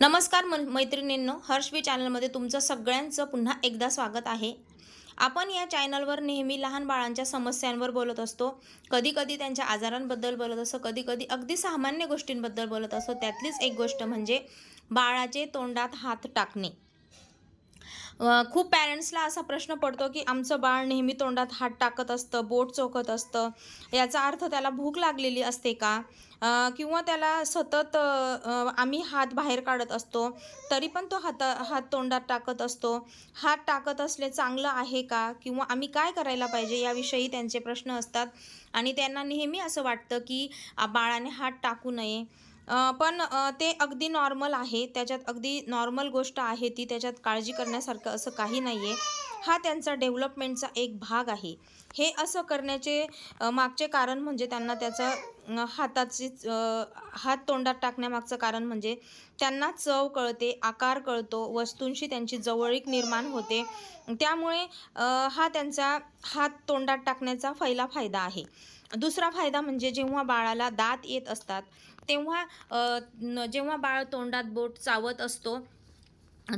नमस्कार मन मैत्रिणींनो हर्षवी चॅनलमध्ये तुमचं सगळ्यांचं पुन्हा एकदा स्वागत आहे. आपण या चॅनलवर नेहमी लहान बाळांच्या समस्यांवर बोलत असतो. कधी कधी त्यांच्या आजारांबद्दल बोलत असतो कधी कधी अगदी सामान्य गोष्टींबद्दल बोलत असतो त्यातलीच एक गोष्ट म्हणजे बाळाचे तोंडात हात टाकणे. खूप पॅरेंट्सला असा प्रश्न पडतो की आमचं बाळ नेहमी तोंडात हात टाकत असतं बोट चोखत असतं. याचा अर्थ त्याला भूक लागलेली असते का? किंवा त्याला सतत आम्ही हात बाहेर काढत असतो तरी पण तो हाता हात तोंडात टाकत असतो. हात टाकत असले चांगलं आहे का? किंवा आम्ही काय करायला पाहिजे? याविषयी त्यांचे प्रश्न असतात. आणि त्यांना नेहमी असं वाटतं की बाळाने हात टाकू नये. पण ते अगदी नॉर्मल आहे. त्याच्यात अगदी नॉर्मल गोष्ट आहे ती त्याच्यात काळजी करण्यासारखं असं काही नाही आहे हा त्यांचा डेव्हलपमेंटचा एक भाग आहे. हे असं करण्याचे मागचे कारण म्हणजे त्यांना त्याचं हाताची हात तोंडात टाकण्यामागचं कारण म्हणजे त्यांना चव कळते आकार कळतो वस्तूंशी त्यांची जवळीक निर्माण होते. त्यामुळे हा त्यांचा हात तोंडात टाकण्याचा पहिला फायदा आहे. दुसरा फायदा म्हणजे जेव्हा बाळाला दात येत असतात तेव्हा जेव्हा बाळ तोंडात बोट चावत असतो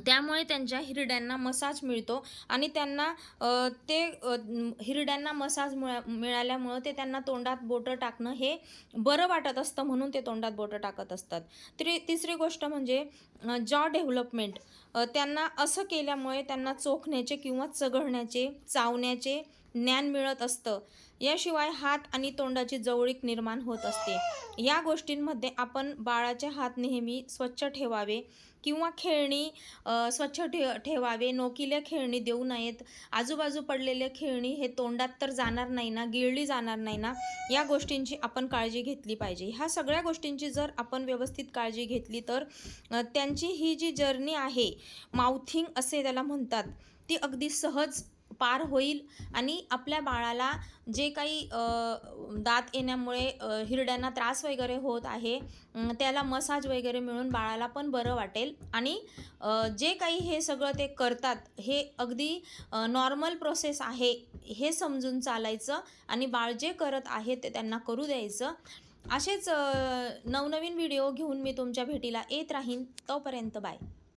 त्यामुळे त्यांच्या हिरड्यांना मसाज मिळतो आणि त्यांना ते हिरड्यांना मसाज मिळा मिळाल्यामुळं ते त्यांना तोंडात बोटं टाकणं हे बरं वाटत असतं म्हणून ते तोंडात बोटं टाकत असतात. त्री तिसरी गोष्ट म्हणजे जॉ डेव्हलपमेंट त्यांना असं केल्यामुळे त्यांना चोखण्याचे किंवा चघळण्याचे चावण्याचे ज्ञान मिळत असतं. याशिवाय हात आणि तोंडाची जवळीक निर्माण होत असते. या गोष्टींमध्ये आपण बाळाचे हात नेहमी स्वच्छ ठेवावे किंवा खेळणी स्वच्छ ठे ठेवावे. नोकिल्या खेळणी देऊ नयेत. आजूबाजू पडलेले खेळणी हे तोंडात तर जाणार नाही ना गिळली जाणार नाही ना या गोष्टींची आपण काळजी घेतली पाहिजे. ह्या सगळ्या गोष्टींची जर आपण व्यवस्थित काळजी घेतली तर त्यांची ही जी जर्नी आहे माउथिंग असे त्याला म्हणतात ती अगदी सहज पार होईल आणि आपल्या बाळाला जे काही दात येण्यामुळे हिरड्यांना त्रास वगैरे होत आहे त्याला मसाज वगैरे मिळून बाळाला पण बरं वाटेल. आणि जे काही हे सगळं ते करतात हे अगदी नॉर्मल प्रोसेस आहे हे समजून चालायचं आणि बाळ जे करत आहे ते त्यांना करू द्यायचं. असेच नवनवीन व्हिडिओ घेऊन मी तुमच्या भेटीला येत राहीन. तोपर्यंत बाय.